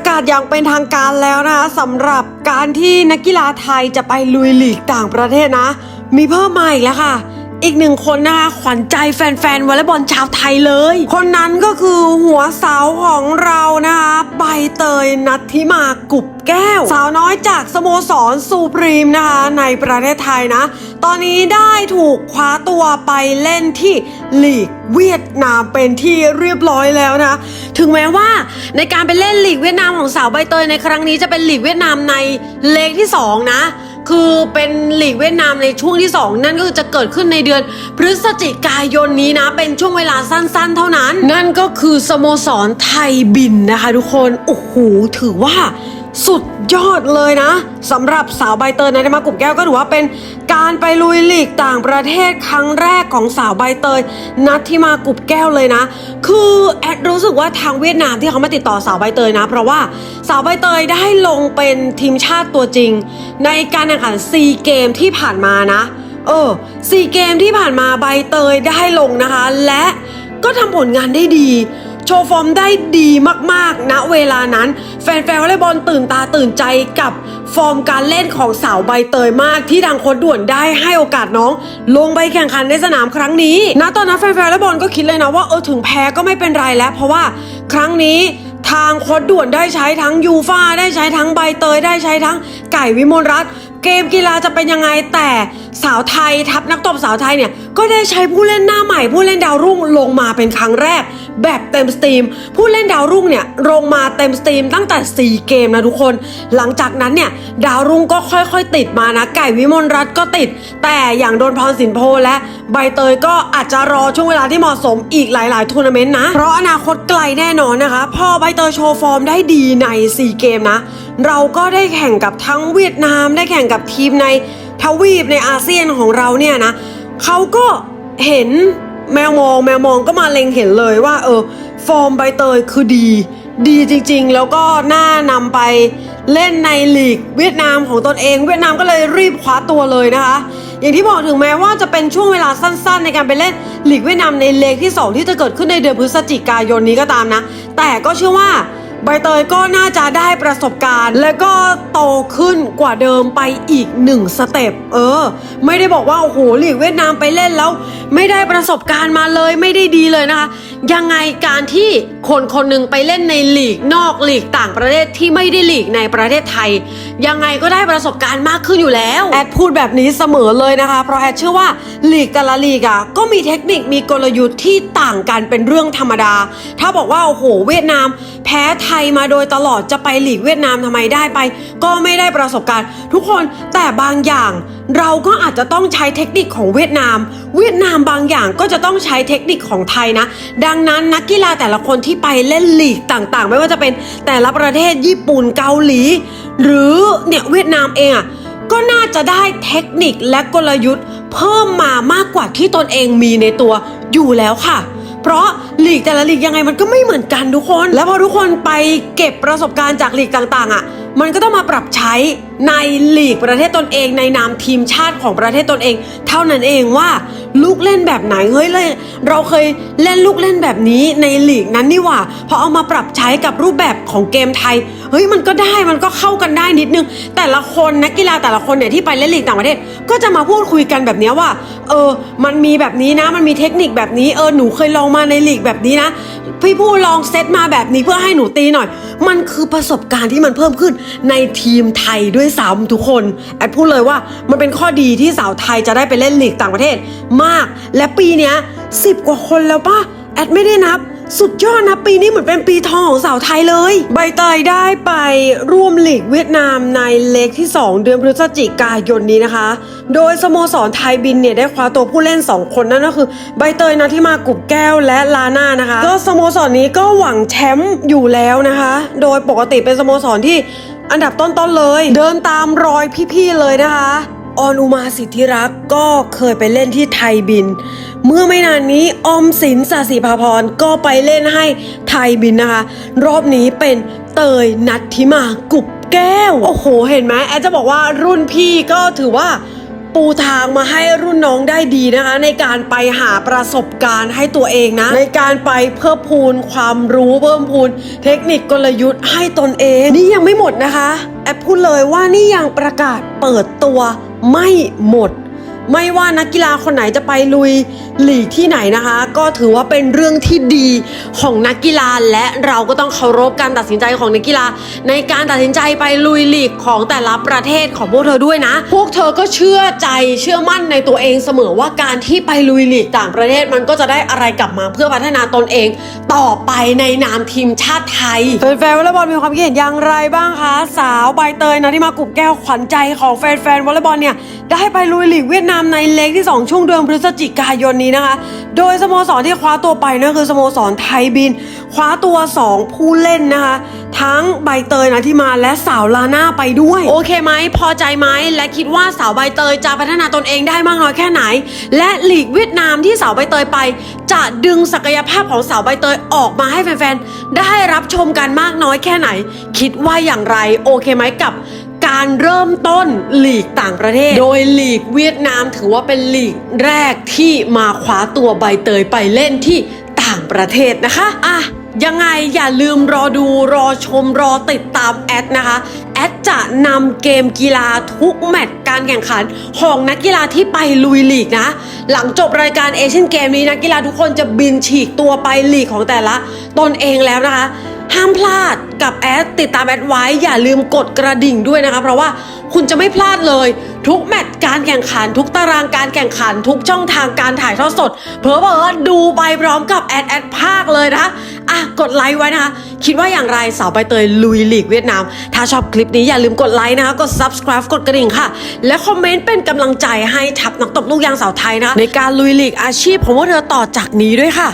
ประกาศอย่างเป็นทางการแล้วนะคะสำหรับการที่นักกีฬาไทยจะไปลุยลีกต่างประเทศนะ มีเพิ่มมาอีกแล้วค่ะ อีกหนึ่งคนนะคะขวัญใจแฟนๆวอลเลย์บอลชาวไทยเลย คนนั้นก็คือหัวเสาของเรานะคะใบเตยนัทธิมากุบแก้ว สาวน้อยจากสโมสรซูพรีมนะคะในประเทศไทยนะ ตอนนี้ได้ถูกคว้าตัวไปเล่นที่ลีกเวียดนามเป็นที่เรียบร้อยแล้วนะ ถึงแม้ว่าในการไปเล่นลีกเวียดนามของสาวใบเตยในครั้งนี้จะเป็นลีกเวียดนามในเลกที่สองนะ คือเป็นหลีกเวียดนามในช่วงที่ 2 นั่นก็คือจะเกิดขึ้นในเดือน พฤศจิกายนนี้นะ เป็นช่วงเวลาสั้นๆ เท่านั้น นั่นก็คือสโมสรไทยบินนะคะทุกคน โอ้โห ถือว่าสุดยอดเลยนะสำหรับสาวใบเตยในมากุบแก้วก็ถือว่าเป็น การไปลุยลีกต่างประเทศครั้งแรกของสาวใบเตย นัดที่มากุบแก้วเลยนะ คือแอดรู้สึกว่าทางเวียดนามที่เขามาติดต่อสาวใบเตยนะ เพราะว่าสาวใบเตยได้ลงเป็นทีมชาติตัวจริง ในการแข่งขันซีเกมที่ผ่านมานะเออซีเกมที่ผ่านมาใบเตยได้ลงนะคะ และก็ทำผลงานได้ดี โชว์ฟอร์มได้ดีมากๆณเวลานั้น แฟนๆวอลเลย์บอลตื่นตาตื่นใจกับฟอร์มการเล่นของสาวใบเตยมากที่ทางโค้ดด่วนได้ให้โอกาสน้อง ลงไปแข่งขันในสนามครั้งนี้ ณตอนนั้นแฟนๆวอลเลย์บอลก็คิดเลยนะว่าเออถึงแพ้ก็ไม่เป็นไรแล้ว เพราะว่าครั้งนี้ทางโคดด่วนได้ใช้ทั้งยูฟ่าได้ใช้ทั้งใบเตยได้ใช้ทั้งไก่วิมลรัตน์เกมกีฬาจะเป็นยังไงแต่สาวไทยทัพนักตบสาวไทยเนี่ยก็ได้ใช้ผู้เล่นหน้าใหม่ผู้เล่นดาวรุ่งลงมาเป็นครั้งแรก แบบเต็มสตรีม ผู้เล่นดาวรุ่งเนี่ยลงมาเต็มสตรีมตั้งแต่ 4 เกมนะทุกคน หลังจากนั้นเนี่ยดาวรุ่งก็ค่อยๆ ติดมานะ ไก่วิมลรัตก็ติด แต่อย่างโดนพรสินโพและใบเตยก็อาจจะรอช่วงเวลาที่เหมาะสมอีกหลายๆทัวร์นาเมนต์นะ เพราะอนาคตไกลแน่นอนนะคะ พอใบเตยโชว์ฟอร์มได้ดีใน 4 เกมนะ เราก็ได้แข่งกับทั้งเวียดนามได้แข่งกับทีมในทวีปในอาเซียนของเราเนี่ยนะเขาก็เห็น แมวมองแมวมองก็มาเล็งเห็นเลยว่า เออ ฟอร์มใบเตยคือดี ดีจริงๆ แล้วก็น่านำไปเล่นในลีกเวียดนามของตนเอง เวียดนามก็เลยรีบคว้าตัวเลยนะคะ อย่างที่บอกถึงแม้ว่าจะเป็นช่วงเวลาสั้นๆ ในการไปเล่นลีกเวียดนามในเลกที่ 2 ที่จะเกิดขึ้นในเดือนพฤศจิกายนนี้ก็ตามนะ แต่ก็เชื่อว่าใบเตยก็น่าจะได้ประสบการณ์ และก็โตขึ้นกว่าเดิมไปอีกหนึ่งสเต็ปเออ ไม่ได้บอกว่า โอ้โหลีกเวียดนามไปเล่นแล้วไม่ได้ประสบการณ์มาเลยไม่ได้ดีเลยนะคะ ยังไงการที่คนคนหนึ่งไปเล่นในหลีกนอกหลีกต่างประเทศที่ไม่ได้หลีกในประเทศไทย ยังไงก็ได้ประสบการณ์มากขึ้นอยู่แล้วแอดพูดแบบนี้เสมอเลยนะคะ เพราะแอดเชื่อว่าหลีกแต่ละลีกอะก็มีเทคนิคมีกลยุทธ์ที่ต่างกันเป็นเรื่องธรรมดา ถ้าบอกว่าโอ้โหเวียดนาม แพ้ไทยมาโดยตลอดจะไปหลีกเวียดนามทำไมได้ไป ก็ไม่ได้ประสบการณ์ ทุกคนแต่บางอย่างเราก็อาจจะต้องใช้เทคนิคของเวียดนาม เวียดนามบางอย่างก็จะต้องใช้เทคนิคของไทยนะ ดังนั้นนักกีฬาแต่ละคนที่ไปเล่นลีกต่างๆ ไม่ว่าจะเป็นแต่ละประเทศญี่ปุ่นเกาหลี หรือเนี่ยเวียดนามเองอะก็น่าจะได้เทคนิคและกลยุทธ์ เพิ่มมามากกว่าที่ตนเองมีในตัวอยู่แล้วค่ะ เพราะลีกแต่ละลีกยังไงมันก็ไม่เหมือนกันทุกคน แล้วพอทุกคนไปเก็บประสบการณ์จากลีกต่างๆอะมันก็ต้องมาปรับใช้ในลีกประเทศตนเอง ในนามทีมชาติของประเทศตนเอง เท่านั้นเองว่าลูกเล่นแบบไหนเฮ้ยเลยเราเคยเล่นลูกเล่นแบบนี้ในลีกนั้นนี่หว่าพอเอามาปรับใช้กับรูปแบบของเกมไทยเฮ้ยมันก็ได้มันก็เข้ากันได้นิดนึง แต่ละคนนักกีฬาแต่ละคนเนี่ยที่ไปเล่นลีกต่างประเทศ ก็จะมาพูดคุยกันแบบนี้ว่า เออ มันมีแบบนี้นะ มันมีเทคนิคแบบนี้เออหนูเคยลองมาในลีกแบบนี้นะ พี่ผู้ลองเซตมาแบบนี้เพื่อให้หนูตีหน่อย มันคือประสบการณ์ที่มันเพิ่มขึ้นในทีมไทยด้วยซ้ำทุกคนแอดพูดเลยว่ามันเป็นข้อดีที่สาวไทยจะได้ไปเล่นลีกต่างประเทศมาก และปีนี้สิบกว่าคนแล้วป่ะแอดไม่ได้นับ สุดยอดนะปีนี้เหมือนเป็นปีทองของสาวไทยเลย ใบเตยได้ไปร่วมลีกเวียดนามในเล็กที่ 2 เดือนพฤศจิกายนนี้นะคะ โดยสโมสรไทยบินเนี่ยได้คว้าตัวผู้เล่น 2 คนนั่นก็คือ ใบเตยนาทิมากุบแก้วและลาน่านะคะ ก็สโมสรนี้ก็หวังแชมป์อยู่แล้วนะคะ โดยปกติเป็นสโมสรที่อันดับต้นๆเลย เดินตามรอยพี่ๆเลยนะคะ ออนอุมาสิทธิรักษ์ก็เคยไปเล่นที่ไทยบิน เมื่อไม่นานนี้ออมสินสาสีภาพรก็ไปเล่นให้ไทยบินนะคะ รอบนี้เป็นเตยนัทธิมากุบแก้ว โอ้โห เห็นไหมแอดจะบอกว่ารุ่นพี่ก็ถือว่าปูทางมาให้รุ่นน้องได้ดีนะคะ ในการไปหาประสบการณ์ให้ตัวเองนะ ในการไปเพิ่มพูนความรู้เพิ่มพูน เทคนิคกลยุทธ์ให้ตนเอง นี่ยังไม่หมดนะคะ แอปพูดเลยว่านี่ยังประกาศเปิดตัว ไม่หมด ไม่ว่านักกีฬาคนไหนจะไปลุยหลีกที่ไหนนะคะ ก็ถือว่าเป็นเรื่องที่ดีของนักกีฬาและเราก็ต้องเคารพการตัดสินใจของนักกีฬา ในการตัดสินใจไปลุยหลีกของแต่ละประเทศของพวกเธอด้วยนะ พวกเธอก็เชื่อใจเชื่อมั่นในตัวเองเสมอว่าการที่ไปลุยหลีกต่างประเทศมันก็จะได้อะไรกลับมาเพื่อพัฒนาตนเอง ต่อไปในนามทีมชาติไทยแฟนๆวอลเลย์บอลมีความคิดเห็นอย่างไรบ้างคะสาวใบเตยนะที่มากลุ่มแก้วขวัญใจของแฟนๆวอลเลย์บอลเนี่ยได้ไปลุยหลีกเวียดนามในเล็กที่ 2 ช่วงเดือนพฤศจิกายนนี้นะคะ โดยสโมสรที่คว้าตัวไปนั่นคือสโมสรไทยบิน คว้าตัว 2 ผู้เล่นนะคะ ทั้งใบเตยนะที่มาและสาวลาน่าไปด้วย โอเคไหมพอใจไหมและคิดว่าสาวใบเตยจะพัฒนาตนเองได้มากน้อยแค่ไหน และหลีกเวียดนามที่สาวใบเตยไป จะดึงศักยภาพของสาวใบเตยออกมาให้แฟนๆได้รับชมกันมากน้อยแค่ไหน คิดว่าอย่างไรโอเคไหมกับ การเริ่มต้นหลีกต่างประเทศ โดยหลีกเวียดนามถือว่าเป็นหลีกแรกที่มาคว้าตัวใบเตยไปเล่นที่ต่างประเทศนะคะ อะยังไงอย่าลืมรอดูรอชมรอติดตามแอดนะคะ แอดจะนำเกมกีฬาทุกแมตช์การแข่งขันของนักกีฬาที่ไปลุยลีกนะ หลังจบรายการเอเชียนเกมนี้นักกีฬาทุกคนจะบินฉีกตัวไปลีกของแต่ละตนเองแล้วนะคะ ห้ามพลาดกับแอดติดตามแอดไว้ อย่าลืมกดกระดิ่งด้วยนะคะ เพราะว่าคุณจะไม่พลาดเลย ทุกแมตช์การแข่งขัน ทุกตารางการแข่งขัน ทุกช่องทางการถ่ายทอดสดเผลอดูไปพร้อมกับแอดแอดภาคเลยนะคะอะกดไลค์ไว้นะคะ คิดว่าอย่างไรสาวใบเตยลุยหลีกเวียดนาม ถ้าชอบคลิปนี้อย่าลืมกดไลค์นะคะ กด subscribe กดกระดิ่งค่ะ และคอมเมนต์เป็นกำลังใจให้ทัพนักตบลูกยางสาวไทยนะในการลุยหลีกอาชีพของพวกเธอต่อจากนี้ด้วยค่ะ